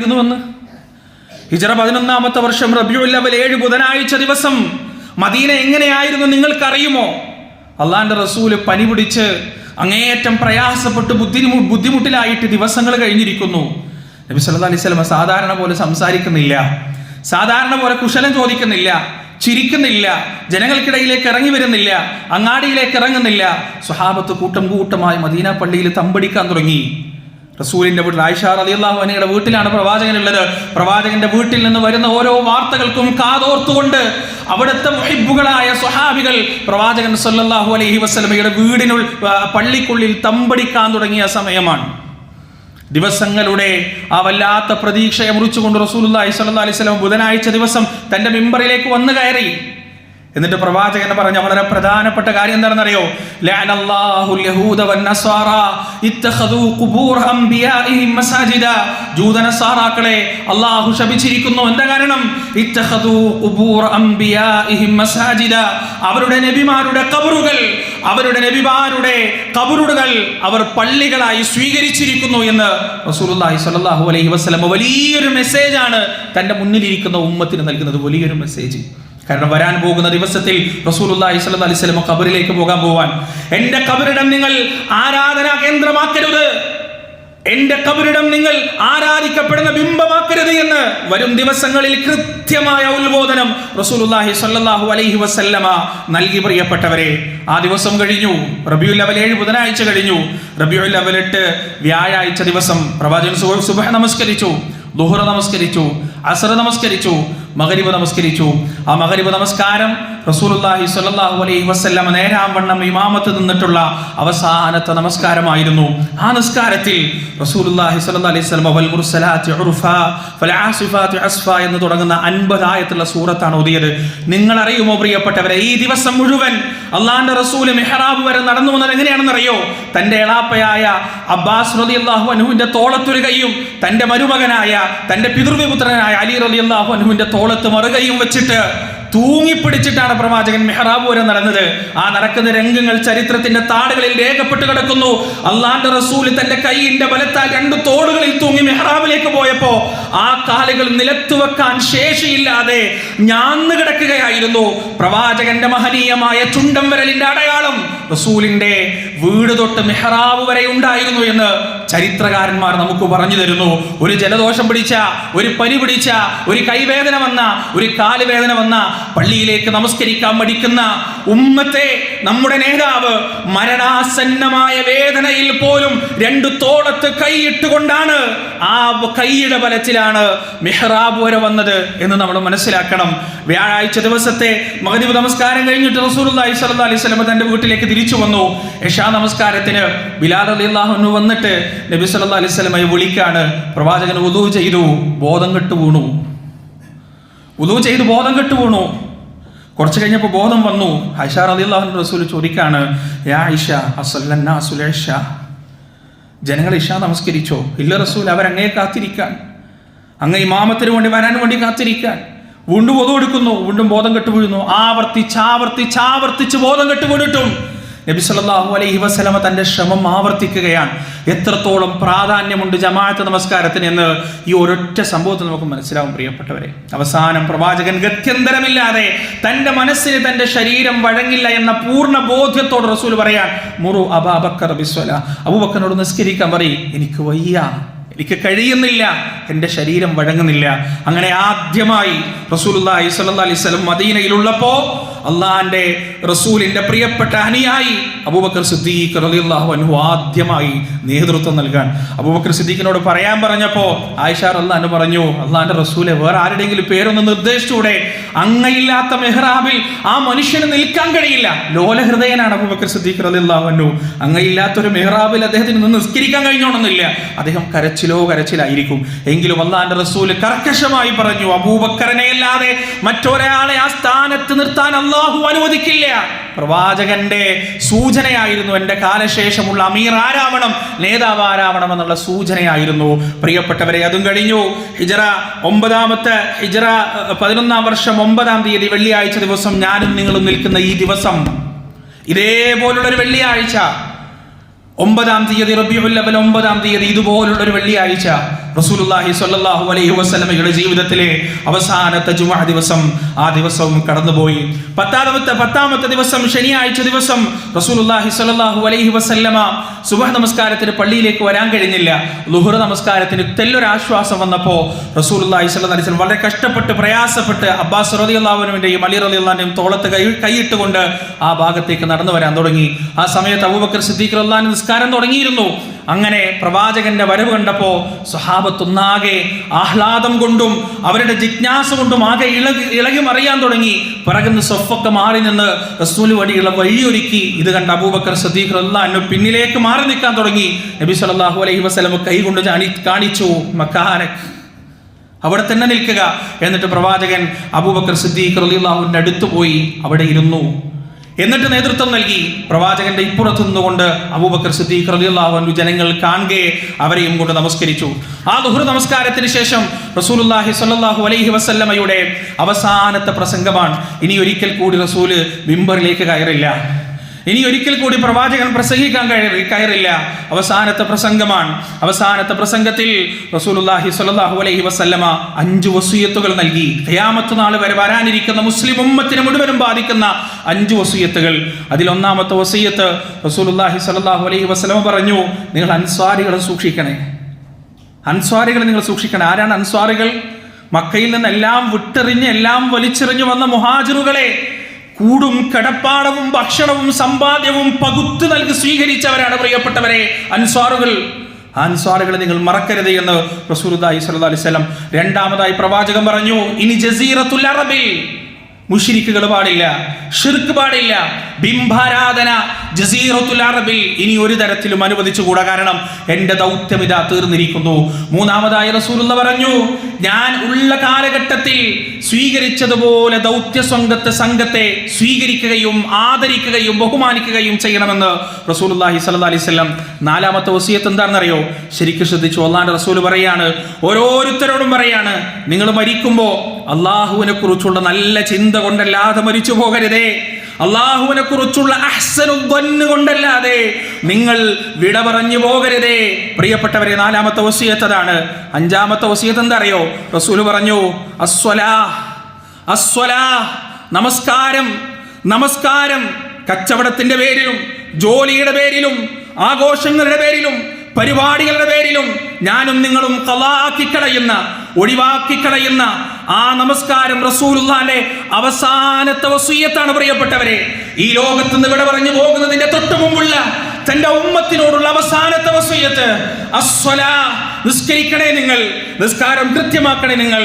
ഇരുന്നുവെന്ന് ഹിജറ പതിനൊന്നാമത്തെ വർഷം റബിയുല്ലവൽ ഏഴ് ബുധനാഴ്ച ദിവസം മദീന എങ്ങനെയായിരുന്നു നിങ്ങൾക്കറിയുമോ? അള്ളാന്റെ റസൂൽ പനി പിടിച്ച് അങ്ങേയറ്റം പ്രയാസപ്പെട്ട് ബുദ്ധി ബുദ്ധിമുട്ടിലായിട്ട് ദിവസങ്ങൾ കഴിഞ്ഞിരിക്കുന്നു. നബി സല്ലാ അലൈഹി സ്വലമ സാധാരണ പോലെ സംസാരിക്കുന്നില്ല. സാധാരണ പോലെ കുശലം ചോദിക്കുന്നില്ല. ചിരിക്കുന്നില്ല. ജനങ്ങൾക്കിടയിലേക്ക് ഇറങ്ങി വരുന്നില്ല. അങ്ങാടിയിലേക്ക് ഇറങ്ങുന്നില്ല. സ്വഹാബത്ത് കൂട്ടം കൂട്ടമായി മദീന പള്ളിയിൽ തമ്പടിക്കാൻ തുടങ്ങി. റസൂലിന്റെ വീട്ടിൽ ആയിഷാർ അലി അള്ളാഹു അൻഹയുടെ വീട്ടിലാണ് പ്രവാചകൻ ഉള്ളത് പ്രവാചകന്റെ വീട്ടിൽ നിന്ന് വരുന്ന ഓരോ വാർത്തകൾക്കും കാതോർത്തുകൊണ്ട് അവിടുത്തെ മുഹിബുകളായ സ്വഹാബികൾ പ്രവാചകൻ സല്ലാഹു അലൈഹി വസ്ലമയുടെ വീടിനുൾ ആ, പള്ളിക്കുള്ളിൽ തമ്പടിക്കാൻ തുടങ്ങിയ സമയമാണ്. ദിവസങ്ങളുടെ ആ വല്ലാത്ത പ്രതീക്ഷയെ മുറിച്ചുകൊണ്ട് റസൂൽ അലൈഹി സ്വലം ബുധനാഴ്ച ദിവസം തന്റെ മിമ്പറിലേക്ക് വന്നു കയറി. എന്നിട്ട് പ്രവാചകൻ പറഞ്ഞ വളരെ പ്രധാനപ്പെട്ട കാര്യം എന്താണെന്നറിയോ? അല്ലാഹു ശപിച്ചിരിക്കുന്നു. എന്താ കാരണം? അവരുടെ നബിമാരുടെ കബറുകൾ അവരുടെ നബിമാരുടെ കബറുകൾ അവർ പള്ളികളായി സ്വീകരിച്ചിരിക്കുന്നു എന്ന് റസൂലുള്ളാഹി സ്വല്ലല്ലാഹു അലൈഹി വസല്ലം വലിയൊരു മെസ്സേജാണ് തന്റെ മുന്നിലിരിക്കുന്ന ഉമ്മത്തിന് നൽകുന്നത്. വലിയൊരു മെസ്സേജ് കാരണം വരാൻ പോകുന്ന ദിവസത്തിൽ റസൂലുള്ളാഹി സ്വല്ലല്ലാഹി അലൈഹി വസല്ലം ഖബറിലേക്ക് പോകാൻ പോവാൻ. എന്റെ ഖബറിടം നിങ്ങൾ ആരാധനാ കേന്ദ്രമാക്കരുത്. എന്റെ ഖബറിടം നിങ്ങൾ ആരാധിക്കപ്പെടുന്ന ബിംബമാക്കരുത് എന്ന് വരും ദിവസങ്ങളിൽ കൃത്യമായ ഉത്ബോധനം റസൂലുള്ളാഹി സ്വല്ലല്ലാഹു അലൈഹി വസല്ലമ നൽകി പ്രിയപ്പെട്ടവരെ. ആ ദിവസം കഴിഞ്ഞു. റബിയുൽ അവൽ ഏഴ് ബുധനാഴ്ച കഴിഞ്ഞു. റബിയുൽ അവൽ എട്ട് വ്യാഴാഴ്ച ദിവസം പ്രവാചകൻ സുബ- സുബഹ നമസ്കരിച്ചു. ദുഹറ നമസ്കരിച്ചു. അസർ നമസ്കരിച്ചു. മകരിബ് നമസ്കരിച്ചു. ആ മകരിബ് നമസ്കാരം റസൂലുള്ളാഹി സ്വല്ലല്ലാഹു അലൈഹി വസല്ലം നേരാം വണ്ണം ഇമാമത്ത് നിന്നിട്ടുള്ള അവസാനത്തെ നമസ്കാരമായിരുന്നു. ആ നിസ്കാരത്തിൽ റസൂലുള്ളാഹി സ്വല്ലല്ലാഹു അലൈഹി വസല്ലം വൽ മുർസലാത്തി ഉർഫ ഫൽ ആസിഫാത്തി അസ്ഫ എന്ന് തുടങ്ങുന്ന 50 ആയത്തുള്ള സൂറത്താണ് ഓതിയത്. നിങ്ങൾ അറിയുമോ പ്രിയപ്പെട്ടവരെ ഈ ദിവസം മുഴുവൻ അള്ളാന്റെ റസൂൽ മെഹ്റാബ് വരെ നടന്നു വന്നത് എങ്ങനെയാണെന്ന് അറിയോ തന്റെ എളാപ്പയായ അബ്ബാസ് റളിയല്ലാഹു അൻഹുവിന്റെ തോളത്തൊരു കൈയും തന്റെ മരുമകനായ തന്റെ പിതൃവിപുത്രനായ അലി റളിയല്ലാഹു അൻഹുവിന്റെ തോളത്ത് മറുകയും വെച്ചിട്ട് തൂങ്ങിപ്പിടിച്ചിട്ടാണ് പ്രവാചകൻ മെഹ്റാബ് വരെ നടന്നത്. ആ നടക്കുന്ന രംഗങ്ങൾ ചരിത്രത്തിന്റെ താടുകളിൽ രേഖപ്പെട്ട് കിടക്കുന്നു. അള്ളാന്റെ റസൂൽ തന്റെ കൈയിന്റെ ബലത്താൽ രണ്ട് തോടുകളിൽ തൂങ്ങി മെഹ്റാബിലേക്ക് പോയപ്പോ ആ കാലുകൾ നിലത്തു വെക്കാൻ ശേഷിയില്ലാതെ ഞാന്ന് കിടക്കുകയായിരുന്നു. പ്രവാചകന്റെ മഹനീയമായ ചുണ്ടം വിരലിന്റെ അടയാളം റസൂലിന്റെ വീട് തൊട്ട് മെഹ്റാബ് വരെ ഉണ്ടായിരുന്നു എന്ന് ചരിത്രകാരന്മാർ നമുക്ക് പറഞ്ഞു തരുന്നു. ഒരു ജലദോഷം പിടിച്ച ഒരു പനി പിടിച്ച ഒരു കൈവേദന വന്ന ഒരു കാലുവേദന വന്ന പള്ളിയിലേക്ക് നമസ്കരിക്കാൻ മടിക്കുന്ന ഉമ്മത്തെ നമ്മുടെ നേതാവ് മരണാസന്നമായ വേദനയിൽ പോലും രണ്ട് തോളത്ത് കൈയിട്ടുകൊണ്ടാണ് ആ കൈയുടെ ബലത്തിലാണ് മെഹ്റാബ് വരെ വന്നത് എന്ന് നമ്മൾ മനസ്സിലാക്കണം. വ്യാഴാഴ്ച ദിവസത്തെ മകദീപ് നമസ്കാരം കഴിഞ്ഞിട്ട് സ്വല്ലല്ലാഹി അലൈഹി സ്വലം തന്റെ വീട്ടിലേക്ക് തിരിച്ചു വന്നു. ഇഷാ നമസ്കാരത്തിന് ബിലാൽ അലി അള്ളാഹുനു വന്നിട്ട് നബി സല്ലല്ലാഹു അലൈഹി വസല്ലമയെ വിളിക്കാണ്. പ്രവാചകൻ ഉദു ചെയ്തു ബോധം കെട്ടു വീണു. ഉദു ചെയ്ത് ബോധം കെട്ടു വീണു. കുറച്ച് കഴിഞ്ഞപ്പോൾ ബോധം വന്നു. ഹൈഷാർ അലി അള്ളാഹു റസൂൽ ചോദിക്കാണ് യാ ജനങ്ങൾ ഇഷാ നമസ്കരിച്ചോ? ഇല്ല റസൂൽ അവരങ്ങേ കാത്തിരിക്കാൻ. അങ്ങ് ഇമാമത്തിന് വേണ്ടി വരാൻ വേണ്ടി കാത്തിരിക്കാൻ. വീണ്ടും ബോധം എടുക്കുന്നു. വീണ്ടും ബോധം കെട്ടു വീഴുന്നു. ആവർത്തിച്ച് ആവർത്തിച്ച് ആവർത്തിച്ച് ബോധം കെട്ടു വീണിട്ടും നബി സല്ലല്ലാഹു അലൈഹി വസല്ലമ തന്റെ ശ്രമം ആവർത്തിക്കുകയാണ്. എത്രത്തോളം പ്രാധാന്യമുണ്ട് ജമാഅത്ത് നമസ്കാരത്തിന് എന്ന് ഈ ഒരൊറ്റ സംഭവത്തിൽ നമുക്ക് മനസ്സിലാവും പ്രിയപ്പെട്ടവരെ. അവസാനം പ്രവാചകൻ ഗത്യന്തരമില്ലാതെ തന്റെ മനസ്സിന് തന്റെ ശരീരം വഴങ്ങില്ല എന്ന പൂർണ ബോധ്യത്തോട് റസൂൽ പറയാൻ മുറു അബാബക്കർ ബിസ്വല. അബൂബക്കറിനോട് നിസ്കരിക്കാൻ പറയും എനിക്ക് വയ്യ എനിക്ക് കഴിയുന്നില്ല എന്റെ ശരീരം വഴങ്ങുന്നില്ല. അങ്ങനെ ആദ്യമായി സ്വല്ലല്ലാഹി അലൈഹി വസല്ലം മദീനയിലുള്ളപ്പോ അള്ളാഹിന്റെ റസൂലിന്റെ പ്രിയപ്പെട്ട അനുയായി അബൂബക്കർ സിദ്ദീഖ് റളിയല്ലാഹു അൻഹു ആദ്യമായി നേതൃത്വം നൽകാൻ. അബൂബക്കർ സിദ്ദീഖിനോട് പറയാൻ പറഞ്ഞപ്പോ ആയിഷാർ അള്ളഹാന് പറഞ്ഞു അള്ളാഹാന്റെ റസൂലെ വേറെ ആരുടെങ്കിലും പേരൊന്ന് നിർദ്ദേശിച്ചൂടെ? അങ്ങയില്ലാത്ത മെഹ്റാബിൽ ആ മനുഷ്യന് നിൽക്കാൻ കഴിയില്ല. ലോലഹൃദയനാണ് അബൂബക്കർ സിദ്ദീഖ് റളിയല്ലാഹു അനു അങ്ങയില്ലാത്ത ഒരു മെഹ്റാബിൽ അദ്ദേഹത്തിന് നിന്ന് നിസ്കരിക്കാൻ കഴിഞ്ഞോണമെന്നില്ല അദ്ദേഹം കരച്ചിലോ കരച്ചിലായിരിക്കും. എങ്കിലും അള്ളാഹാന്റെ റസൂൽ കർക്കശമായി പറഞ്ഞു അബൂബക്കറിനെ അല്ലാതെ മറ്റൊരാളെ ആ സ്ഥാനത്ത് നിർത്താൻ അള്ളാഹു അനുവദിക്കില്ല. പ്രവാചകന്റെ സൂചനയായിരുന്നു എന്റെ കാലശേഷമുള്ള അമീർ ആരാവണം നേതാവ് ആരാവണം എന്നുള്ള സൂചനയായിരുന്നു. പ്രിയപ്പെട്ടവരെ അതും കഴിഞ്ഞു. ഹിജറ ഒമ്പതാമത്തെ ഹിജറ പതിനൊന്നാം വർഷം ഒമ്പതാം തീയതി വെള്ളിയാഴ്ച ദിവസം ഞാനും നിങ്ങളും നിൽക്കുന്ന ഈ ദിവസം. ഇതേപോലുള്ളൊരു വെള്ളിയാഴ്ച. ഒമ്പതാം തീയതി റബിയുൽ അവൽ ഒമ്പതാം തീയതി ഇതുപോലുള്ളൊരു വെള്ളിയാഴ്ച. റസൂലുള്ളാഹി സ്വല്ലല്ലാഹു അലൈഹി വസല്ലമയുടെ ജീവിതത്തിലെ അവസാനത്തെ ജുമാ ദിവസം ആ ദിവസവും കടന്നുപോയി. പത്താമത്തെ പത്താമത്തെ ദിവസം ശനിയാഴ്ച ദിവസം റസൂലുള്ളാഹി സ്വല്ലല്ലാഹു അലൈഹി വസല്ലമ സുബഹ നമസ്കാരത്തിന് പള്ളിയിലേക്ക് വരാൻ കഴിഞ്ഞില്ല. ലുഹുർ നമസ്കാരത്തിന് തെല്ലൊരാശ്വാസം വന്നപ്പോൾ റസൂലുള്ളാഹി സ്വല്ലല്ലാഹി അലൈഹി വളരെ കഷ്ടപ്പെട്ട് പ്രയാസപ്പെട്ട് അബ്ബാസ് റളിയല്ലാഹുവിന്റെയും അലി റളിയല്ലാഹുവിന്റെയും തോളത്ത് കൈ കൈയിട്ടുകൊണ്ട് ആ ഭാഗത്തേക്ക് നടന്നു വരാൻ തുടങ്ങി. ആ സമയത്ത് അബൂബക്കർ സിദ്ദീഖ് റളിയല്ലാഹു നിസ്കാരം തുടങ്ങിയിരുന്നു. അങ്ങനെ പ്രവാചകന്റെ വരവ് കണ്ടപ്പോ സ്വഹാബത്തൊന്നാകെ ആഹ്ലാദം കൊണ്ടും അവരുടെ ജിജ്ഞാസ കൊണ്ടും ആകെ ഇളകി ഇളകി മറിയാൻ തുടങ്ങി. പിറകുന്ന സ്വഫൊക്കെ മാറി നിന്ന് റസൂൽ വഴിയുള്ള വഴിയൊരുക്കി. ഇത് കണ്ട അബൂബക്കർ സദീഖ് അള്ളാഹു പിന്നിലേക്ക് മാറി നിൽക്കാൻ തുടങ്ങി. നബി സല്ലല്ലാഹു അലൈഹി വസല്ലം കൈ കൊണ്ട് കാണിച്ചു മക്കാനക് അവിടെ തന്നെ നിൽക്കുക. എന്നിട്ട് പ്രവാചകൻ അബൂബക്കർ സിദ്ദീഖ് അള്ളാഹുവിന്റെ അടുത്ത് പോയി. അവിടെ ഇരുന്നു. എന്നിട്ട് നേതൃത്വം നൽകി. പ്രവാചകന്റെ ഇപ്പുറത്തു നിന്നുകൊണ്ട് അബൂബക്കർ സിദ്ദീഖ് അൻഹു ജനങ്ങൾ കാണുകെ അവരെയും കൊണ്ട് നമസ്കരിച്ചു. ആ ദുഹുർ നമസ്കാരത്തിന് ശേഷം റസൂലുള്ളാഹി സ്വല്ലല്ലാഹു അലൈഹി വസല്ലമയുടെ അവസാനത്തെ പ്രസംഗമാണ്. ഇനി ഒരിക്കൽ കൂടി റസൂൽ മിമ്പറിലേക്ക് കയറില്ല. ഇനി ഒരിക്കൽ കൂടി പ്രവാചകൻ പ്രസംഗിക്കാൻ കയറി കയറില്ല. അവസാനത്തെ പ്രസംഗമാണ്. അവസാനത്തെ പ്രസംഗത്തിൽ റസൂലുള്ളാഹി സ്വല്ലല്ലാഹു അലൈഹി വസല്ലമ അഞ്ച് വസൂയത്തുകൾ നൽകി. ഖയാമത്ത് നാൾ വരെ വരാനിരിക്കുന്ന മുസ്ലിം ഉമ്മത്തിന് മുഴുവനും ബാധിക്കുന്ന അഞ്ച് വസൂയത്തുകൾ. അതിലൊന്നാമത്തെ വസൂയത്ത് റസൂലുല്ലാഹി സ്വല്ലല്ലാഹു അലൈഹി വസല്ലമ പറഞ്ഞു നിങ്ങൾ അൻസ്വാരികളെ സൂക്ഷിക്കണേ. അൻസ്വാരികളെ നിങ്ങൾ സൂക്ഷിക്കണം. ആരാണ് അൻസ്വാറികൾ മക്കയിൽ നിന്ന് എല്ലാം വിട്ടെറിഞ്ഞ് എല്ലാം വലിച്ചെറിഞ്ഞു വന്ന മുഹാജിറുകളെ കൂടും കടപ്പാടവും ഭക്ഷണവും സമ്പാദ്യവും പകുത്തു നൽകി സ്വീകരിച്ചവരാണ് പ്രിയപ്പെട്ടവരെ അൻസ്വാറുകൾ. അൻസ്വാറുകളെ നിങ്ങൾ മറക്കരുത് എന്ന് റസൂലുള്ളാഹി സ്വല്ലല്ലാഹു അലൈഹി രണ്ടാമതായി പ്രവാചകൻ പറഞ്ഞു ഇനി ജസീറത്തുൽ അറബിൽ മുഷിരിക്കുകൾ പാടില്ല ഷിർക്ക് പാടില്ല. ബിംബാരാധന ജസീറത്തുൽ അറബിൽ ഇനി ഒരു തരത്തിലും അനുവദിച്ചുകൂടാ കാരണം എന്റെ ദൗത്യം ഇതാ തീർന്നിരിക്കുന്നു. മൂന്നാമതായി റസൂലുള്ള പറഞ്ഞു ഞാൻ ഉള്ള കാലഘട്ടത്തിൽ സ്വീകരിച്ചതുപോലെ ദൗത്യ സ്വന്തത്തെ സംഘത്തെ സ്വീകരിക്കുകയും ആദരിക്കുകയും ബഹുമാനിക്കുകയും ചെയ്യണമെന്ന് റസൂലുള്ളാഹി സ്വല്ലല്ലാഹി അലൈഹി വസല്ലം നാലാമത്തെ വസീയത്ത് എന്താണെന്നറിയോ? ശരിക്കും ശ്രദ്ധിച്ചു. ഒന്നാണ്ട് റസൂൽ പറയാണ് ഓരോരുത്തരോടും പറയാണ് നിങ്ങൾ മരിക്കുമ്പോൾ അള്ളാഹുവിനെ കുറിച്ചുള്ള നല്ല ചിന്ത കൊണ്ടല്ലാതെ മരിച്ചു പോകരുതേ. അള്ളാഹുവിനെ കുറിച്ചുള്ള അഹ്സനുദ്വന്ന് കൊണ്ടല്ലാതെ നിങ്ങൾ വിട പറഞ്ഞു പോകരുതേ. പ്രിയപ്പെട്ടവരെ നാലാമത്തെ വസിയത്തതാണ് അഞ്ചാമത്തെ വസീയത്ത് എന്താ അറിയോ റസൂൽ പറഞ്ഞു അസ്വലാ അസ്വലാ നമസ്കാരം നമസ്കാരം. കച്ചവടത്തിന്റെ പേരിലും ജോലിയുടെ പേരിലും ആഘോഷങ്ങളുടെ പേരിലും പരിപാടികളുടെ പേരിലും ഞാനും നിങ്ങളും കളയുന്ന ഒഴിവാക്കി കളയുന്ന ആ നമസ്കാരം റസൂലുള്ളാന്റെ അവസാനത്തെ വസൂയത്താണ് പ്രിയപ്പെട്ടവരെ. ഈ ലോകത്ത് നിന്ന് ഇവിടെ പറഞ്ഞു പോകുന്നതിന്റെ തൊട്ടു മുമ്പുള്ള തന്റെ ഉമ്മത്തിനോടുള്ള അവസാനത്തെ വസൂയത്ത് അസ്വല നിസ്കരിക്കണേ നിങ്ങൾ നിസ്കാരം കൃത്യമാക്കണേ നിങ്ങൾ.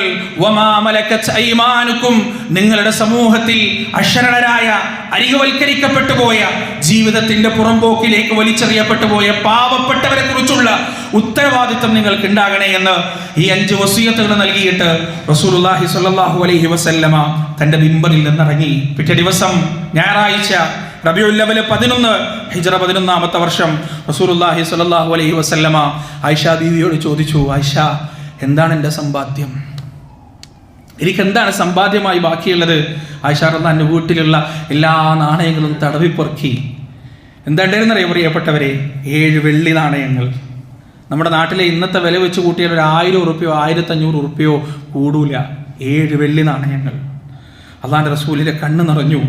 നിങ്ങളുടെ സമൂഹത്തിൽ അക്ഷരണരായ അരികവൽക്കരിക്കപ്പെട്ടു പോയ ജീവിതത്തിന്റെ പുറംപോക്കിലേക്ക് വലിച്ചെറിയപ്പെട്ടു പോയ പാവപ്പെട്ടവരെ കുറിച്ചുള്ള ഉത്തരവാദിത്വം നിങ്ങൾക്ക് ഉണ്ടാകണേ എന്ന് ഈ അഞ്ച് വസീയത്തുകൾ നൽകിയിട്ട് റസൂലുള്ളാഹി സ്വല്ലല്ലാഹു അലൈഹി വസല്ലമ തന്റെ ബിംബറിൽ നിന്നിറങ്ങി. പിറ്റേ ദിവസം ഞായറാഴ്ച അവൽ പതിനൊന്ന് ഹിജറ പതിനൊന്നാമത്തെ വർഷം റസൂലുള്ളാഹി സ്വല്ലല്ലാഹു അലൈഹി വസല്ലമ ആയിഷ ബീവിയോട് ചോദിച്ചു ആയിഷ എന്താണ് എന്റെ സമ്പാദ്യം? എനിക്ക് എന്താണ് സമ്പാദ്യമായി ബാക്കിയുള്ളത്? ആയിഷ എന്റെ വീട്ടിലുള്ള എല്ലാ നാണയങ്ങളും തടവിപ്പൊറുക്കി. എന്താ ഉണ്ടായിരുന്നറിയോ പ്രിയപ്പെട്ടവരെ? ഏഴ് വെള്ളി നാണയങ്ങൾ. നമ്മുടെ നാട്ടിലെ ഇന്നത്തെ വില വെച്ച് കൂട്ടിയാൽ ഒരു ആയിരം ഉറുപ്പ്യോ ആയിരത്തഞ്ഞൂറ് ഉറുപ്പ്യോ കൂടൂല. ഏഴ് വെള്ളി നാണയങ്ങൾ. അള്ളാന്റെ റസൂലിന്റെ കണ്ണ് നിറഞ്ഞു.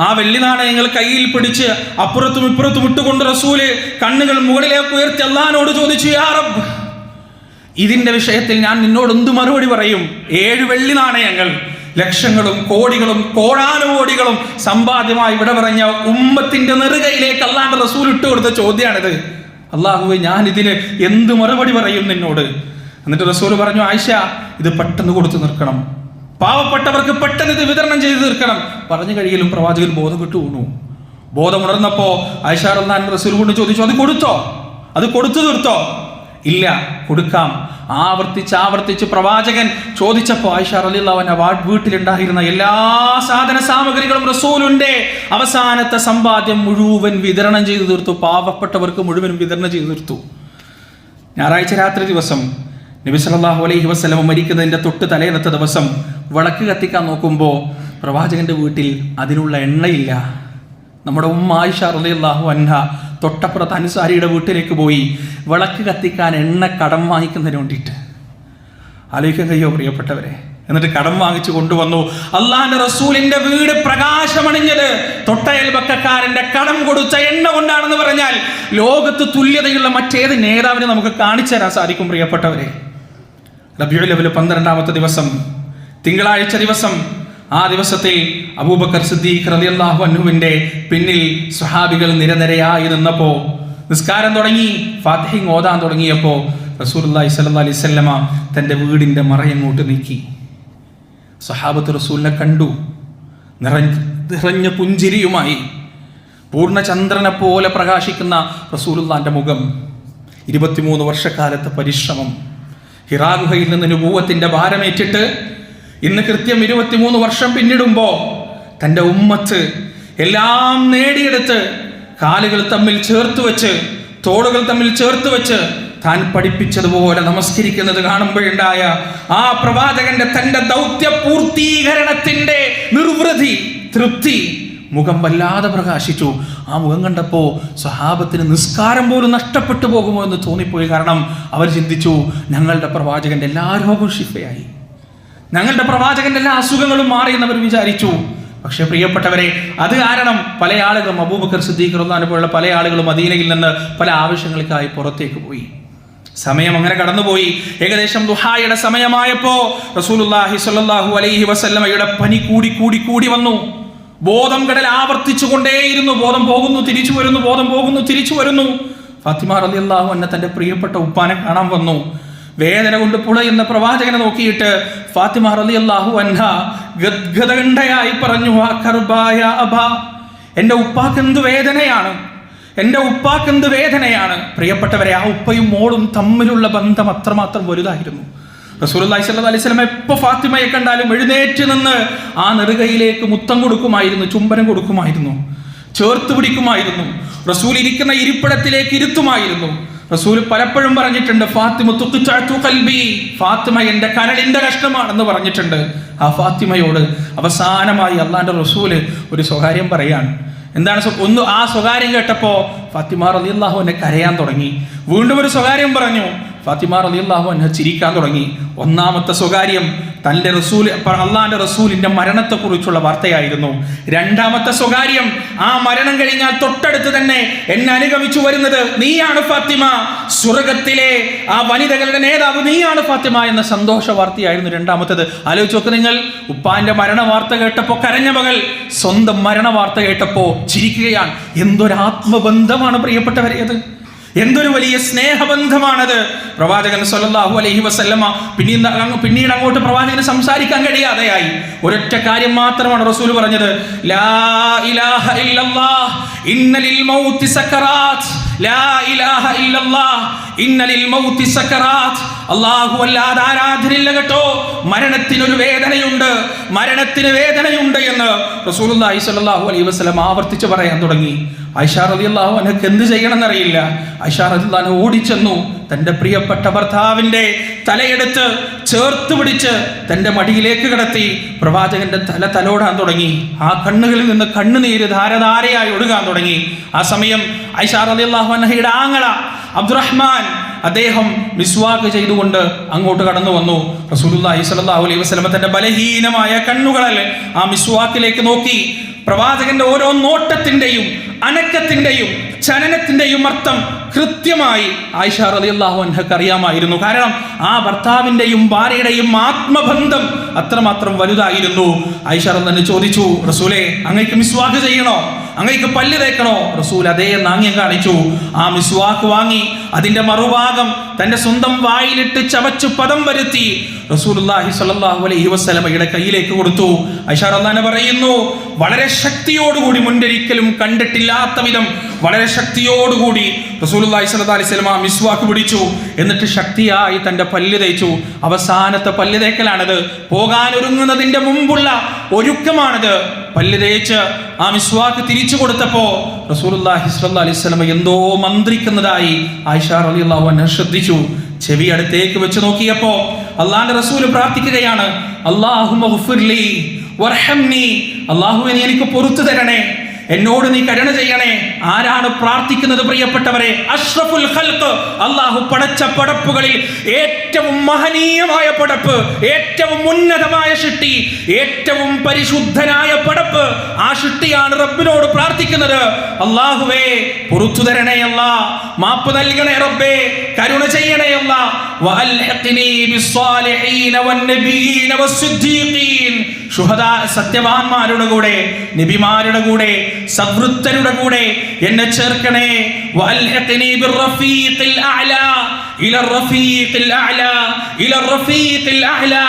ആ വെള്ളി നാണയങ്ങൾ കയ്യിൽ പിടിച്ച് അപ്പുറത്തും ഇപ്പുറത്തും ഇട്ടുകൊണ്ട് റസൂൽ കണ്ണുകൾ മുകളിലേക്ക് ഉയർത്തി അള്ളഹാനോട് ചോദിച്ചു യാ റബ്ബ് ഇതിന്റെ വിഷയത്തിൽ ഞാൻ നിന്നോട് എന്ത് മറുപടി പറയും? ഏഴ് വെള്ളി നാണയങ്ങൾ. ലക്ഷങ്ങളും കോടികളും കോടാനുകോടികളും സമ്പാദ്യമായി ഇവിടെ പറഞ്ഞ ഉമ്മത്തിന്റെ നെറുകയിലേക്ക് അള്ളാന്റെ റസൂൽ ഇട്ട് കൊടുത്ത ചോദ്യമാണിത്. അള്ളാഹുവെ ഞാൻ ഇതിന് എന്ത് മറുപടി പറയും നിന്നോട്? എന്നിട്ട് റസൂൽ പറഞ്ഞു ആയിഷ ഇത് പെട്ടെന്ന് കൊടുത്തു നിർക്കണം. പാവപ്പെട്ടവർക്ക് പെട്ടെന്ന് ഇത് വിതരണം ചെയ്തു തീർക്കണം. പറഞ്ഞു കഴിയലും പ്രവാചകൻ ബോധം വിട്ടു വീണു. ബോധമുണർന്നപ്പോ ആയിഷ റഹ്മാൻ റസൂൽ കൊണ്ട് ചോദിച്ചു അത് കൊടുത്തോ? അത് കൊടുത്തു തീർത്തോ? ഇല്ല കൊടുക്കാം. ആവർത്തിച്ച് ആവർത്തിച്ച് പ്രവാചകൻ ചോദിച്ചപ്പോൾ ആയിഷ റലിള്ളവൻ വീട്ടിലുണ്ടായിരുന്ന എല്ലാ സാധന സാമഗ്രികളും റസൂലുണ്ട്. അവസാനത്തെ സമ്പാദ്യം മുഴുവൻ വിതരണം ചെയ്തു തീർത്തു. പാവപ്പെട്ടവർക്ക് മുഴുവനും വിതരണം ചെയ്തു തീർത്തു. ഞായറാഴ്ച രാത്രി ദിവസം നബി സല്ലല്ലാഹു അലൈഹി വസല്ലം മരിക്കുന്നതിന്റെ തൊട്ട് തലേന്നത്തെ ദിവസം വിളക്ക് കത്തിക്കാൻ നോക്കുമ്പോൾ പ്രവാചകന്റെ വീട്ടിൽ അതിനുള്ള എണ്ണയില്ല. നമ്മുടെ ഉമ്മ ആയിഷ റളിയല്ലാഹു അൻഹ തൊട്ടപ്പുറത്ത് അൻസാരിയുടെ വീട്ടിലേക്ക് പോയി വിളക്ക് കത്തിക്കാൻ എണ്ണ കടം വാങ്ങിക്കുന്നതിന് വേണ്ടിയിട്ട്. ആലോചിക്കാൻ കഴിയോ പ്രിയപ്പെട്ടവരെ? എന്നിട്ട് കടം വാങ്ങിച്ചു കൊണ്ടുവന്നു. അള്ളാഹിന്റെ റസൂലിന്റെ വീട് പ്രകാശമണിഞ്ഞത് തൊട്ടയൽപക്കക്കാരന്റെ കടം കൊടുത്ത എണ്ണ കൊണ്ടാണെന്ന് പറഞ്ഞാൽ ലോകത്ത് തുല്യതയുള്ള മറ്റേത് നേതാവിനെ നമുക്ക് കാണിച്ചു തരാൻ സാധിക്കും പ്രിയപ്പെട്ടവരെ. റബിയുൽ ലെവൽ പന്ത്രണ്ടാമത്തെ ദിവസം തിങ്കളാഴ്ച ദിവസം ആ ദിവസത്തിൽ അബൂബക്കർ സിദ്ദീഖ് റളിയല്ലാഹു അൻഹുവിന്റെ പിന്നിൽ സ്വഹാബികൾ നിരനിരയായി നിന്നപ്പോൾ നിസ്കാരം തുടങ്ങി ഫാത്തിഹിങ് ഓതാൻ തുടങ്ങിയപ്പോൾ റസൂലുള്ളാഹി സ്വല്ലല്ലാഹി അലൈഹി വസല്ലമ തന്റെ വീടിന്റെ മറയങ്ങോട്ട് നീക്കി. സഹാബത്ത് റസൂലിനെ കണ്ടു. നിറഞ്ഞ നിറഞ്ഞ പുഞ്ചിരിയുമായി പൂർണചന്ദ്രനെ പോലെ പ്രകാശിക്കുന്ന റസൂലുള്ളാന്റെ മുഖം. ഇരുപത്തിമൂന്ന് വർഷക്കാലത്തെ പരിശ്രമം. ഹിറാഗുഹയിൽ നിന്ന് നുപൂവത്തിന്റെ ഭാരമേറ്റിട്ട് ഇന്ന് കൃത്യം ഇരുപത്തിമൂന്ന് വർഷം പിന്നിടുമ്പോൾ തന്റെ ഉമ്മത്ത് എല്ലാം നേടിയെടുത്ത് കാലുകൾ തമ്മിൽ ചേർത്ത് വെച്ച് തോളുകൾ തമ്മിൽ ചേർത്ത് വെച്ച് താൻ പഠിപ്പിച്ചതുപോലെ നമസ്കരിക്കുന്നത് കാണുമ്പോഴുണ്ടായ ആ പ്രവാചകന്റെ തന്റെ ദൗത്യ പൂർത്തീകരണത്തിന്റെ നിർവൃതി തൃപ്തി മുഖം വല്ലാതെ പ്രകാശിച്ചു. ആ മുഖം കണ്ടപ്പോൾ സ്വഹാബത്തിന് നിസ്കാരം പോലും നഷ്ടപ്പെട്ടു പോകുമോ എന്ന് തോന്നിപ്പോയി. കാരണം അവർ ചിന്തിച്ചു ഞങ്ങളുടെ പ്രവാചകന്റെ എല്ലാ രോഗവും ശിഫയായി. ഞങ്ങളുടെ പ്രവാചകന്റെ എല്ലാ അസുഖങ്ങളും മാറി എന്നവർ വിചാരിച്ചു. പക്ഷെ പ്രിയപ്പെട്ടവരെ അത് കാരണം പല ആളുകളും അബൂബക്കർ സിദ്ദീഖ് റഹ്മാനെ പോലുള്ള പല ആളുകളും മദീനയിൽ നിന്ന് പല ആവശ്യങ്ങൾക്കായി പുറത്തേക്ക് പോയി. സമയം അങ്ങനെ കടന്നുപോയി. ഏകദേശം ദുഹായുടെ സമയമായപ്പോ റസൂലുല്ലാഹി സ്വല്ലല്ലാഹു അലൈഹി വസല്ലമയുടെ പനി കൂടി കൂടി കൂടി വന്നു. ബോധം കടൽ ആവർത്തിച്ചു കൊണ്ടേയിരുന്നു ബോധം പോകുന്നു തിരിച്ചു വരുന്നു ബോധം പോകുന്നു തിരിച്ചു വരുന്നു. ഫാത്തിമ റളിയല്ലാഹു അന്ന തന്റെ പ്രിയപ്പെട്ട ഉപ്പാനെ കാണാൻ വന്നു. വേദന കൊണ്ട് പുളയുന്ന പ്രവാചകനെ നോക്കിയിട്ട് ഫാത്തിമ റളിയല്ലാഹു അൻഹ ഗദ്ഗതകണ്ഠയായി പറഞ്ഞു "ആ കർബായ അബ എന്റെ ഉപ്പാക്ക് എന്ത് വേദനയാണ്? എന്റെ ഉപ്പാക്ക് എന്ത് വേദനയാണ്? പ്രിയപ്പെട്ടവരെ ആ ഉപ്പയും മോളും തമ്മിലുള്ള ബന്ധം അത്രമാത്രം വലുതായിരുന്നു. റസൂലി സ്വല്ലല്ലാഹി അലൈഹി വസല്ലം എപ്പോൾ ഫാത്തിമയെ കണ്ടാലും എഴുന്നേറ്റ് നിന്ന് ആ നെറുകയിലേക്ക് മുത്തം കൊടുക്കുമായിരുന്നു ചുംബനം കൊടുക്കുമായിരുന്നു ചേർത്ത് പിടിക്കുമായിരുന്നു റസൂൽ ഇരിക്കുന്ന ഇരിപ്പിടത്തിലേക്ക് ഇരുത്തുമായിരുന്നു. റസൂൽ പലപ്പോഴും പറഞ്ഞിട്ടുണ്ട് ഫാത്തിമ കൽബി. ഫാത്തിമ എന്റെ കരളിന്റെ കഷ്ണമാണെന്ന് പറഞ്ഞിട്ടുണ്ട്. ആ ഫാത്തിമയോട് അവസാനമായി അള്ളാന്റെ റസൂൽ ഒരു സ്വകാര്യം പറയാണ്. എന്താണ് ഒന്ന് ആ സ്വകാര്യം കേട്ടപ്പോ ഫാത്തിമ റളിയല്ലാഹു എന്നെ കരയാൻ തുടങ്ങി. വീണ്ടും ഒരു സ്വകാര്യം പറഞ്ഞു ഫാത്തിമ റളിയല്ലാഹു എന്നെ ചിരിക്കാൻ തുടങ്ങി. ഒന്നാമത്തെ സ്വകാര്യം തന്റെ റസൂൽ അള്ളാഹിന്റെ റസൂലിന്റെ മരണത്തെക്കുറിച്ചുള്ള വാർത്തയായിരുന്നു. രണ്ടാമത്തെ സ്വകാര്യം ആ മരണം കഴിഞ്ഞാൽ തൊട്ടടുത്ത് തന്നെ എന്നെ അനുഗമിച്ചു വരുന്നത് നീയാണ് ഫാത്തിമ. സ്വർഗത്തിലെ ആ വനിതകളുടെ നേതാവ് നീയാണ് ഫാത്തിമ എന്ന സന്തോഷ വാർത്തയായിരുന്നു രണ്ടാമത്തേത്. ആലോചിച്ച് നോക്ക് നിങ്ങൾ ഉപ്പാന്റെ മരണ വാർത്ത കേട്ടപ്പോ കരഞ്ഞ മകൾ സ്വന്തം മരണ വാർത്ത കേട്ടപ്പോ ചിരിക്കുകയാണ്. എന്തൊരാത്മബന്ധമാണ് പ്രിയപ്പെട്ടവരെ അത്? എന്തൊരു വലിയ സ്നേഹബന്ധമാണത്. പ്രവാചകൻ സൊല്ലാഹു അലഹി വസല്ലമ പിന്നീട് പിന്നീട് അങ്ങോട്ട് പ്രവാചകന് സംസാരിക്കാൻ കഴിയാതെയായി. ഒരൊറ്റ കാര്യം മാത്രമാണ് റസൂൽ പറഞ്ഞത്. ലാ ഇലാഹ ഇന്നലിൽ മൗതി സക്കറാത്ത് ലാ ഇലാഹ ഇന്നലിൽ മൗതി സക്കറാത്ത് അല്ലാഹു അല്ലാതെ ആരാധനയില്ല കേട്ടോ. മരണത്തിനൊരു വേദനയുണ്ട്. മരണത്തിന് വേദനയുണ്ട് എന്ന് റസൂലുള്ളാഹി സ്വല്ലല്ലാഹു അലൈഹി വസല്ലം ആവർത്തിച്ച് പറയാൻ തുടങ്ങി. ഐഷ റളിയല്ലാഹു അനക്ക് എന്ത് ചെയ്യണമെന്നറിയില്ല. ഐഷ റളിയല്ലാഹു ഓടിച്ചെന്നു. തന്റെ പ്രിയപ്പെട്ട ഭർത്താവിന്റെ തലയെടുത്ത് ചേർത്ത് പിടിച്ച് തന്റെ മടിയിലേക്ക് കിടത്തി. പ്രവാചകന്റെ തല തലോടാൻ തുടങ്ങി. ആ കണ്ണുകളിൽ നിന്ന് കണ്ണുനീര് ധാരധാരയായി ഒഴുകാൻ തുടങ്ങി. ആ സമയം ഐഷ റളിയല്ലാഹു അൻഹയുടെ ആങ്ങള അബ്ദുറഹ്മാൻ അദ്ദേഹം മിസ്വാക്ക് ചെയ്തുകൊണ്ട് അങ്ങോട്ട് കടന്നു വന്നു. റസൂലുള്ളാഹി സ്വല്ലല്ലാഹു അലൈഹി വസല്ലം തന്റെ ബലഹീനമായ കണ്ണുകളിൽ ആ മിസ്വാക്കിലേക്ക് നോക്കി. പ്രവാചകന്റെ ഓരോ നോട്ടത്തിന്റെയും അനക്കത്തിന്റെയും ചലനത്തിന്റെയും അർത്ഥം കൃത്യമായി ആയിഷ റളിയല്ലാഹു അൻഹക്ക് അറിയാമായിരുന്നു. കാരണം ആ ഭർത്താവിന്റെയും ഭാര്യയുടെയും ആത്മബന്ധം അത്രമാത്രം വലുതായിരുന്നു. ആയിഷ തന്നെ ചോദിച്ചു റസൂലെ അങ്ങേക്ക് മിസ്വാക്ക് ചെയ്യണോ? അങ്ങേക്ക് പല്ല് തേക്കണോ? റസൂൽ അതേ നാണ്യം കാണിച്ചു. ആ മിസ്വാക്ക് വാങ്ങി. അതിന്റെ മറുഭാഗം തന്റെ സ്വന്തം വായിലിട്ട് ചവച്ചു പദം വരുത്തി റസൂലുള്ളാഹി സ്വല്ലല്ലാഹു അലൈഹി വസ്ലമയുടെ കയ്യിലേക്ക് കൊടുത്തു. അഷാറല്ലാന പറയുന്നു വളരെ ശക്തിയോടുകൂടി മുൻപൊരിക്കലും കണ്ടിട്ടില്ലാത്ത വിധം വളരെ ശക്തിയോടുകൂടി റസൂലുള്ളാഹി സ്വല്ലല്ലാഹു അലൈഹി മിസ്വാക്ക് പിടിച്ചു. എന്നിട്ട് ശക്തിയായി തന്റെ പല്ല് തേച്ചു. അവസാനത്തെ പല്ല് തേക്കലാണിത്. പോകാനൊരുങ്ങുന്നതിന്റെ മുമ്പുള്ള ഒരുക്കമാണിത്. പല്ല് തേച്ച് ആ മിസ്വാക്ക് തിരിച്ചു കൊടുത്തപ്പോ റസൂലുള്ളാഹി സ്വല്ലല്ലാഹു അലൈഹി വസല്ലമ എന്തോ മന്ത്രിക്കുന്നതായി ആയിഷ റളിയല്ലാഹു അൻഹ ശ്രദ്ധിച്ചു ചെവി അടുത്തേക്ക് വെച്ച് നോക്കിയപ്പോ അള്ളാന്റെ റസൂൽ പ്രാർത്ഥിക്കുകയാണ് അള്ളാഹു അള്ളാഹുവിനെ എനിക്ക് പൊറത്തു തരണേ എന്നോട് നീ കരുണ ചെയ്യണേ. ആരാണ് പ്രാർത്ഥിക്കുന്നത് പ്രിയപ്പെട്ടവരെ? അഷ്റഫുൽ ഖൽഖ് അള്ളാഹു പടച്ച പടപ്പുകളിൽ ഏറ്റവും മഹനീയമായ പടപ്പ് ഏറ്റവും ഉന്നതമായ ഷിട്ടി ഏറ്റവും പരിശുദ്ധനായ പടപ്പ്. ആ ഷിട്ടിയാണ് റബ്ബിനോട് പ്രാർത്ഥിക്കുന്നത്. അള്ളാഹുവേ പുറത്തു തരണേ അല്ല മാപ്പ് നൽകണേ റബ്ബേ കരുണ ചെയ്യണേ അല്ല. വഅൽഹിഖ്നി ബിസ്സാലിഹീന വന്നബിയീന വസ്സിദ്ദീഖീൻ. ശുഹദാ സത്യവാന്മാരുടെ കൂടെ നബിമാരുടെ കൂടെ സദ്വൃത്തരുടെ കൂടെ എന്നെ ചേർക്കണേ.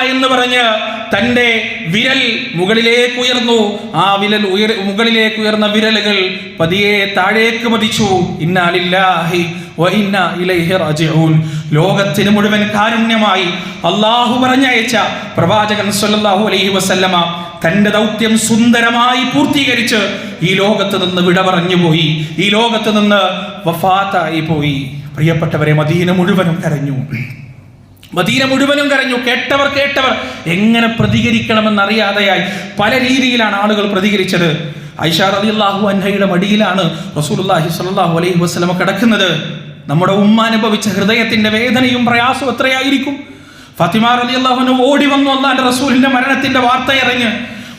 എന്ന് പറഞ്ഞ് തന്റെ വിരൽ മുകളിലേക്ക് ഉയർന്നു. ആ വിരൽ ഉയർ മുകളിലേക്ക് ഉയർന്ന വിരലുകൾ പതിയെ താഴേക്ക് പതിച്ചു ഇന്നാലില്ലാഹി ഇന്നാ ഇലൈഹി റാജിഊൻ. ലോകത്തിന് മുഴുവൻ കാരുണ്യമായി അള്ളാഹു പറഞ്ഞയച്ച പ്രവാചകൻ സല്ലല്ലാഹു അലൈഹി വസല്ലമ തന്റെ ദൗത്യം സുന്ദരമായി പൂർത്തീകരിച്ച് ഈ ലോകത്ത് നിന്ന് വിട പറഞ്ഞു പോയി. ഈ ലോകത്ത് നിന്ന് വഫാത്തായി പോയി. പ്രിയപ്പെട്ടവരെ മദീന മുഴുവനും കരഞ്ഞു. മദീന മുഴുവനും കരഞ്ഞു. കേട്ടവർ കേട്ടവർ എങ്ങനെ പ്രതികരിക്കണമെന്ന് അറിയാതെയായി പല രീതിയിലാണ് ആളുകൾ പ്രതികരിച്ചത്. ഐഷാർ അലി അള്ളാഹു അൻഹയുടെ മടിയിലാണ് റസൂലുള്ളാഹി സ്വല്ലല്ലാഹു അലൈഹി വസ്ലമ കിടക്കുന്നത്. നമ്മുടെ ഉമ്മ അനുഭവിച്ച ഹൃദയത്തിന്റെ വേദനയും പ്രയാസവും എത്രയായിരിക്കും? ഫാത്തിമ അലി അള്ളാഹുന് ഓടി വന്നു അള്ളാന്റെ റസൂലിന്റെ മരണത്തിന്റെ വാർത്ത ഇറങ്ങ്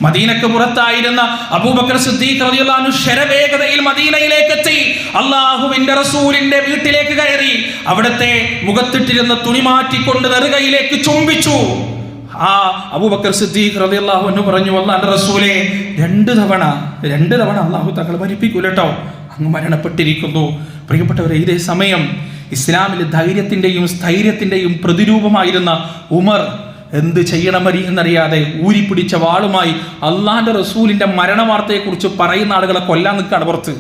മദീനക്ക് പുറത്തായിരുന്ന അബൂബക്കർ സിദ്ദീഖ് റളിയല്ലാഹു ശരവേഗതയിൽ മദീനയിലേക്ക് എത്തി. അള്ളാഹുവിന്റെ റസൂലിന്റെ വീട്ടിലേക്ക് കയറി അവിടുത്തെ മുഖത്തിട്ടിരുന്ന തുണി മാറ്റിക്കൊണ്ട് നെറുകയിലേക്ക് ചുംബിച്ചു. ആ അബൂബക്കർ സിദ്ദീഖ് റളിയല്ലാഹു അൻഹു പറഞ്ഞു അള്ളാന്റെ റസൂലെ രണ്ട് തവണ രണ്ട് തവണ അള്ളാഹു തങ്ങൾ മരിപ്പിക്കൂലട്ടോ. അങ്ങ് മരണപ്പെട്ടിരിക്കുന്നു. പ്രിയപ്പെട്ടവരെ ഇതേ സമയം ഇസ്ലാമിലെ ധൈര്യത്തിന്റെയും സ്ഥൈര്യത്തിന്റെയും പ്രതിരൂപമായിരുന്ന ഉമർ എന്ത് ചെയ്യണമരി എന്നറിയാതെ ഊരിപ്പിടിച്ച വാളുമായി അള്ളാന്റെ റസൂലിന്റെ മരണവാർത്തയെക്കുറിച്ച് പറയുന്ന ആളുകളെ കൊല്ലാൻ നിൽക്കാണ് പുറത്ത്.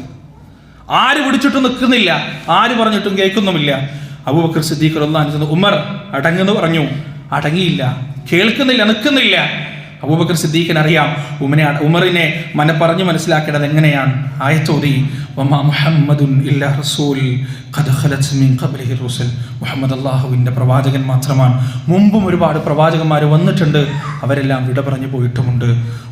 ആര് പിടിച്ചിട്ടും നിൽക്കുന്നില്ല. ആര് പറഞ്ഞിട്ടും കേൾക്കുന്നുമില്ല. അബൂബക്കർ സിദ്ദീഖ് അള്ളാഹ് ഉമർ അടങ്ങുന്നു പറഞ്ഞു. അടങ്ങിയില്ല. കേൾക്കുന്നില്ല നിൽക്കുന്നില്ല. അബൂബക്കർ സിദ്ദീഖിൻ അറിയാം. ഉമനെ ഉമറിനെ മന പറഞ്ഞു മനസ്സിലാക്കേണ്ടത് എങ്ങനെയാണ്? ആയത്തോതി മുഹമ്മദുൻ റസൂൽ മുഹമ്മദ് അള്ളാഹുവിന്റെ പ്രവാചകൻ മാത്രമാണ്. മുമ്പും ഒരുപാട് പ്രവാചകന്മാർ വന്നിട്ടുണ്ട്. അവരെല്ലാം വിട പറഞ്ഞു പോയിട്ടുമുണ്ട്.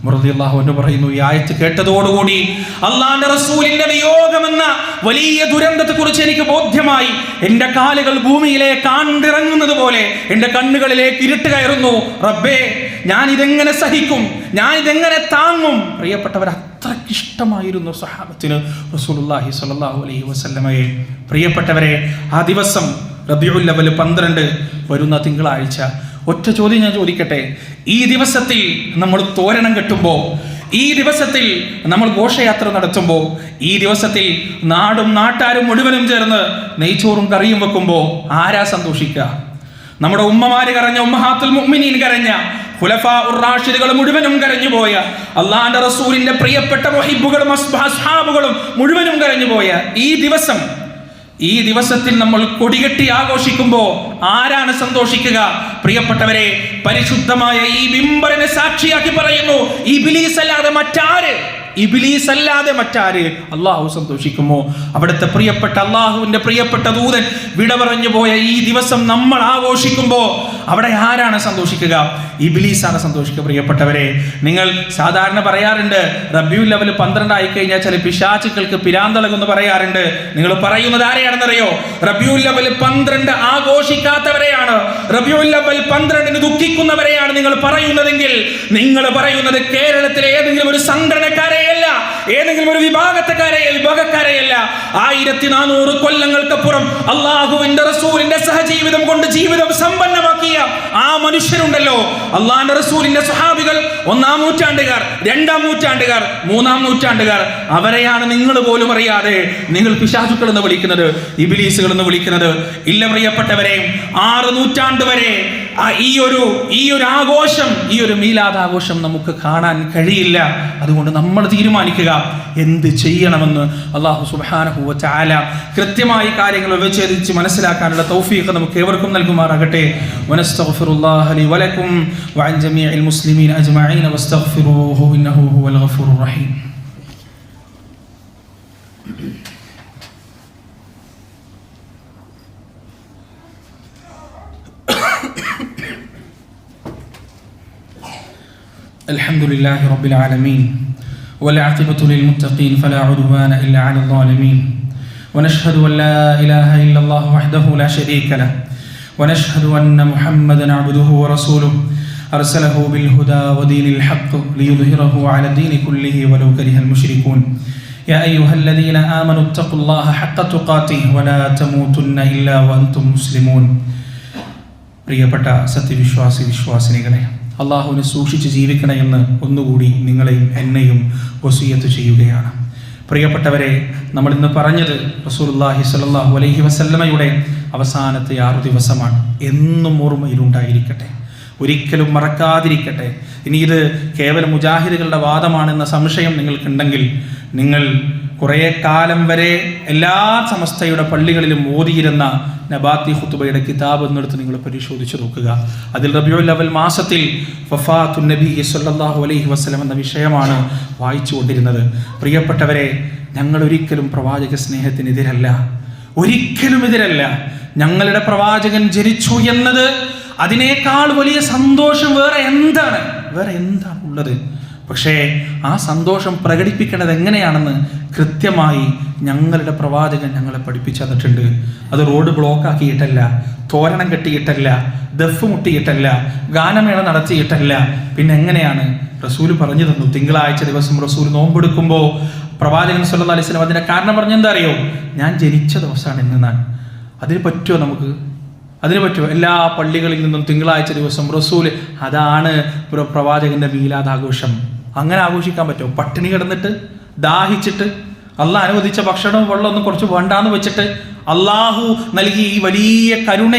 മുറദി അള്ളാഹു എന്ന് പറയുന്നു ഈ ആയത്ത് കേട്ടതോടുകൂടി അള്ളാന്റെ റസൂലിന്റെ വിയോഗമെന്ന വലിയ ദുരന്തത്തെ കുറിച്ച് എനിക്ക് ബോധ്യമായി. എന്റെ കാലുകൾ ഭൂമിയിലെ കാണ്ടിറങ്ങുന്നത് പോലെ എന്റെ കണ്ണുകളിലേക്ക് ഇരുട്ട് കയറുന്നു. റബ്ബേ ഞാൻ ഇതെങ്ങനെ സഹിക്കും. ഞാൻ ഇതെങ്ങനെ താങ്ങും? പ്രിയപ്പെട്ടവർ അത്രയ്ക്ക് ഇഷ്ടമായിരുന്നു സഹാബത്തിന് റസൂലുള്ളാഹി സ്വല്ലല്ലാഹു അലൈഹി വസല്ലമയെ. പ്രിയപ്പെട്ടവരെ ആ ദിവസം റബിയുൽ അവൽ പന്ത്രണ്ട് വരുന്ന തിങ്കളാഴ്ച. ഒറ്റ ചോദ്യം ഞാൻ ചോദിക്കട്ടെ? ഈ ദിവസത്തിൽ നമ്മൾ തോരണം കെട്ടുമ്പോൾ ഈ ദിവസത്തിൽ നമ്മൾ ഘോഷയാത്ര നടത്തുമ്പോൾ ഈ ദിവസത്തിൽ നാടും നാട്ടാരും മുഴുവനും ചേർന്ന് നെയ്ച്ചോറും കറിയും വെക്കുമ്പോൾ ആരാ സന്തോഷിക്കുക? നമ്മുടെ ഉമ്മമാര് കരഞ്ഞ ഉമ്മഹാത്തുൽ മുഅ്മിനീൻ കരഞ്ഞ ഖുലഫാ ഉർ-റാഷിദുകൾ മുഴുവനും കരഞ്ഞു പോയ അള്ളാന്റെ റസൂലിന്റെ പ്രിയപ്പെട്ട മൊഹിബുകളും അസ്ഹാബുകളും മുഴുവനും കരഞ്ഞു പോയ ഈ ദിവസം ഈ ദിവസത്തിൽ നമ്മൾ കൊടികെട്ടി ആഘോഷിക്കുമ്പോൾ ആരാണ് സന്തോഷിക്കുക? പ്രിയപ്പെട്ടവരെ പരിശുദ്ധമായ ഈ ബിംബറിനെ സാക്ഷിയാക്കി പറയുന്നു ഇബിലീസ് അല്ലാതെ മറ്റാര്? ഇബിലീസ് അല്ലാതെ മറ്റാര്? അള്ളാഹു സന്തോഷിക്കുമോ? അവിടുത്തെ പ്രിയപ്പെട്ട അള്ളാഹുവിന്റെ പ്രിയപ്പെട്ട ദൂതൻ വിട പറഞ്ഞു പോയ ഈ ദിവസം നമ്മൾ ആഘോഷിക്കുമ്പോൾ അവിടെ ആരാണ് സന്തോഷിക്കുക? ഇബിലീസാണ് സന്തോഷിക്കുക പ്രിയപ്പെട്ടവരെ. നിങ്ങൾ സാധാരണ പറയാറുണ്ട് റബ്യൂ ലെവൽ പന്ത്രണ്ടായി കഴിഞ്ഞാൽ ചില പിശാചുക്കൾക്ക് പിരാന്തളകെന്ന് പറയാറുണ്ട്. നിങ്ങൾ പറയുന്നത് ആരെയാണെന്നറിയോ? റബ്യൂ ലെവൽ പന്ത്രണ്ട് ആഘോഷിക്കാത്തവരെയാണ്. റബ്യൂ ലെവൽ പന്ത്രണ്ടിന് ദുഃഖിക്കുന്നവരെയാണ് നിങ്ങൾ പറയുന്നതെങ്കിൽ നിങ്ങൾ പറയുന്നത് കേരളത്തിലെ ഏതെങ്കിലും ഒരു സംഘടനക്കാരെയല്ല. ഏതെങ്കിലും ഒരു വിഭാഗത്തെക്കാരെ വിഭാഗക്കാരെയല്ല ആയിരത്തി നാനൂറ് കൊല്ലങ്ങൾക്കപ്പുറം അള്ളാഹുവിന്റെ റസൂലിന്റെ സഹജീവിതം കൊണ്ട് ജീവിതം സമ്പന്നമാക്കിയ ആ മനുഷ്യരുണ്ടല്ലോ. അള്ളാഹിന്റെ റസൂലിന്റെ സഹാബികൾ ഒന്നാം നൂറ്റാണ്ടുകാർ രണ്ടാം നൂറ്റാണ്ടുകാർ മൂന്നാം നൂറ്റാണ്ടുകാർ. അവരെയാണ് നിങ്ങൾ പോലും അറിയാതെ നിങ്ങൾ പിശാചുക്കൾ എന്ന് വിളിക്കുന്നത് ഇബിലീസുകൾ എന്ന് വിളിക്കുന്നത്. ഇല്ല പ്രിയപ്പെട്ടവരെ ആറ് നൂറ്റാണ്ട് വരെ ഈ ഒരു ഈ ഒരു ആഘോഷം ഈ ഒരു മീലാദ് ആഘോഷം നമുക്ക് കാണാൻ കഴിയില്ല. അതുകൊണ്ട് നമ്മൾ തീരുമാനിക്കുക എന്ത് ചെയ്യണമെന്ന് അള്ളാഹു സുബാനഹുവ ചാല കൃത്യമായി കാര്യങ്ങൾ വിവേചരിച്ച് മനസ്സിലാക്കാനുള്ള തൗഫീഖ് നമുക്ക് ഏവർക്കും നൽകുമാറാകട്ടെ. വനസ്തഗ്ഫിറുല്ലാഹ വലക്കും ജമീഇൽ മുസ്ലിമീൻ അജ്മഈൻ വസ്തഗ്ഫിറൂഹു ഇന്നഹു ഹുവൽ റഹീം. الحمد لله رب العالمين والعاقبة للمتقين فلا عدوان إلا على الظالمين ونشهد أن لا إله إلا الله وحده لا شريك له ونشهد أن محمدا عبده ورسوله أرسله بالهدى ودين الحق ليظهره على الدين كله ولو كره المشركون يا أيها الذين آمنوا اتقوا الله حق تقاته ولا تموتن إلا وأنتم مسلمون പ്രിയപ്പെട്ട സത്യവിശ്വാസി വിശ്വാസിനികളെ അള്ളാഹുവിനെ സൂക്ഷിച്ച് ജീവിക്കണമെന്ന് ഒന്നുകൂടി നിങ്ങളെയും എന്നെയും വസീയത്ത് ചെയ്യുകയാണ്. പ്രിയപ്പെട്ടവരെ നമ്മൾ ഇന്ന് പറഞ്ഞത് റസൂലുള്ളാഹി സ്വല്ലല്ലാഹു അലൈഹി വസല്ലമയുടെ അവസാനത്തെ ആറു ദിവസമാണ്. എന്നും ഓർമ്മയിലുണ്ടായിരിക്കട്ടെ. ഒരിക്കലും മറക്കാതിരിക്കട്ടെ. ഇനി ഇത് കേവലം മുജാഹിദുകളുടെ വാദമാണെന്ന സംശയം നിങ്ങൾക്കുണ്ടെങ്കിൽ നിങ്ങൾ കുറേ കാലം വരെ എല്ലാ സമസ്തയുടെ പള്ളികളിലും ഓതിയിരുന്ന നബാത്തി ഹുത്തുബയുടെ കിതാബ് എന്നെടുത്ത് നിങ്ങൾ പരിശോധിച്ചു നോക്കുക. അതിൽ റബിയുൽ അവൽ മാസത്തിൽ ഫഫാത്തു നബി സല്ലല്ലാഹു അലൈഹി വസ്ലം എന്ന വിഷയമാണ് വായിച്ചു കൊണ്ടിരുന്നത്. പ്രിയപ്പെട്ടവരെ ഞങ്ങൾ ഒരിക്കലും പ്രവാചക സ്നേഹത്തിനെതിരല്ല ഒരിക്കലും എതിരല്ല. ഞങ്ങളുടെ പ്രവാചകൻ ജനിച്ചു എന്നത് അതിനേക്കാൾ വലിയ സന്തോഷം വേറെ എന്താണ്? വേറെ എന്താണ് ഉള്ളത്? പക്ഷേ ആ സന്തോഷം പ്രകടിപ്പിക്കേണ്ടത് എങ്ങനെയാണെന്ന് കൃത്യമായി ഞങ്ങളുടെ പ്രവാചകൻ ഞങ്ങളെ പഠിപ്പിച്ചു തന്നിട്ടുണ്ട്. അത് റോഡ് ബ്ലോക്ക് ആക്കിയിട്ടല്ല തോരണം കെട്ടിയിട്ടല്ല ദഫ് മുട്ടിയിട്ടല്ല ഗാനമേള നടത്തിയിട്ടല്ല. പിന്നെ എങ്ങനെയാണ്? റസൂൽ പറഞ്ഞു തന്നു തിങ്കളാഴ്ച ദിവസം റസൂൽ നോമ്പെടുക്കുമ്പോൾ പ്രവാചകൻ സല്ലല്ലാഹു അലൈഹി വസല്ലം അതിന്റെ കാരണം പറഞ്ഞെന്താ അറിയോ ഞാൻ ജനിച്ച ദിവസമാണ് ഇന്നാണ് അതിന് പറ്റുമോ നമുക്ക്? അതിന് പറ്റുമോ? എല്ലാ പള്ളികളിൽ നിന്നും തിങ്കളാഴ്ച ദിവസം റസൂൽ അതാണ് പ്രവാചകന്റെ പ്രവാചകന്റെ മീലാദാഘോഷം. അങ്ങനെ ആഘോഷിക്കാൻ പറ്റുമോ? പട്ടിണി കിടന്നിട്ട് ദാഹിച്ചിട്ട് അള്ളാഹ് അനുവദിച്ച ഭക്ഷണവും വെള്ളമൊന്നും കുറച്ച് വേണ്ടാന്ന് വെച്ചിട്ട് അള്ളാഹു നൽകിയ ഈ വലിയ കരുണ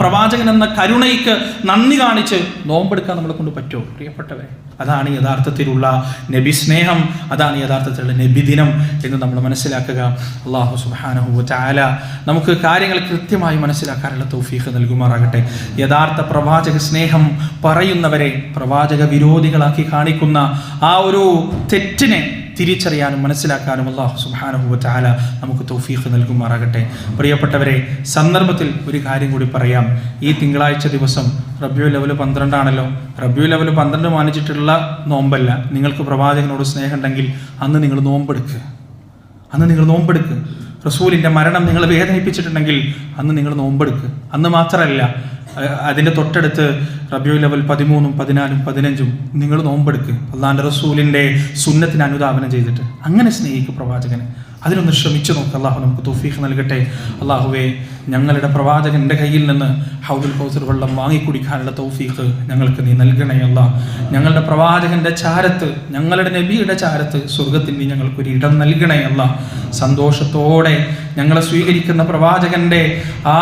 പ്രവാചകൻ എന്ന കരുണയ്ക്ക് നന്ദി കാണിച്ച് നോമ്പെടുക്കാൻ നമ്മളെ കൊണ്ട് പറ്റുമോ? പ്രിയപ്പെട്ടവരെ അതാണ് യഥാർത്ഥത്തിലുള്ള നബി സ്നേഹം അതാണ് യഥാർത്ഥത്തിലുള്ള നബി ദിനം എന്ന് നമ്മൾ മനസ്സിലാക്കുക. അള്ളാഹു സുബാനഹു ചാല നമുക്ക് കാര്യങ്ങൾ കൃത്യമായി മനസ്സിലാക്കാനുള്ള തൗഫീഖ് നൽകുമാറാകട്ടെ. യഥാർത്ഥ പ്രവാചക സ്നേഹം പറയുന്നവരെ പ്രവാചക വിരോധികളാക്കി കാണിക്കുന്ന ആ ഒരു തെറ്റിനെ തിരിച്ചറിയാനും മനസ്സിലാക്കാനും അള്ളാഹു സുബാനുഭവത്താല നമുക്ക് തൗഫീഖ് നൽകുമാറാകട്ടെ. പ്രിയപ്പെട്ടവരെ സന്ദർഭത്തിൽ ഒരു കാര്യം കൂടി പറയാം. ഈ തിങ്കളാഴ്ച ദിവസം റബ്യു ലെവൽ പന്ത്രണ്ടാണല്ലോ. റബ്യു ലെവൽ പന്ത്രണ്ട് മാനിച്ചിട്ടുള്ള നോമ്പല്ല. നിങ്ങൾക്ക് പ്രവാചകനോട് സ്നേഹമുണ്ടെങ്കിൽ അന്ന് നിങ്ങൾ നോമ്പെടുക്കുക അന്ന് നിങ്ങൾ നോമ്പെടുക്കുക റസൂലിന്റെ മരണം നിങ്ങൾ വേദനിപ്പിച്ചിട്ടുണ്ടെങ്കിൽ അന്ന് നിങ്ങൾ നോമ്പെടുക്കുക അന്ന് മാത്രമല്ല അതിന്റെ തൊട്ടടുത്ത് റബിയു ലെവൽ പതിമൂന്നും പതിനാലും പതിനഞ്ചും നിങ്ങൾ നോമ്പെടുക്കുക അള്ളാന്റെ റസൂലിന്റെ സുന്നത്തിന് അനുദാപനം ചെയ്തിട്ട്. അങ്ങനെ സ്നേഹിക്കുക പ്രവാചകനെ. അതിനൊന്ന് ശ്രമിച്ചു നോക്കുക അള്ളാഹു നമുക്ക് തൗഫീഖ് നൽകട്ടെ. അള്ളാഹുവെ ഞങ്ങളുടെ പ്രവാചകന്റെ കയ്യിൽ നിന്ന് ഹൗദുൽ ഹൗസർ വെള്ളം വാങ്ങിക്കുടിക്കാനുള്ള തൗഫീഖ് ഞങ്ങൾക്ക് നീ നൽകണേ അല്ല. ഞങ്ങളുടെ പ്രവാചകന്റെ ചാരത്ത് ഞങ്ങളുടെ നബിയുടെ ചാരത്ത് സ്വർഗത്തിൽ നീ ഞങ്ങൾക്കൊരു ഇടം നൽകണേ അല്ല. സന്തോഷത്തോടെ ഞങ്ങളെ സ്വീകരിക്കുന്ന പ്രവാചകന്റെ ആ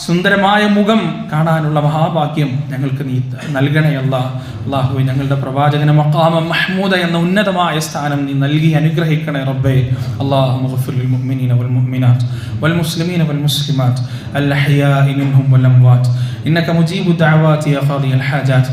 സുന്ദരമായ മുഖം കാണാനുള്ള മഹാഭാഗ്യം ഞങ്ങൾക്ക് നീ നൽകണേ അള്ളാഹു ഞങ്ങളുടെ പ്രവാചകന മക്കാമ മഹ്മൂദ എന്ന ഉന്നതമായ സ്ഥാനം നീ നൽകി അനുഗ്രഹിക്കണേ റബ്ബേ. അള്ളാഹു മുഹഫുൽ മുഅ്മിനീന വൽ മുഅ്മിനാത്ത് വൽ മുസ്ലിമീന വൽ മുസ്ലിമാത്ത്. അൽ മിൻഹും വൽ ഇന്നക മുജീബു യാ ഹാജാത്ത്.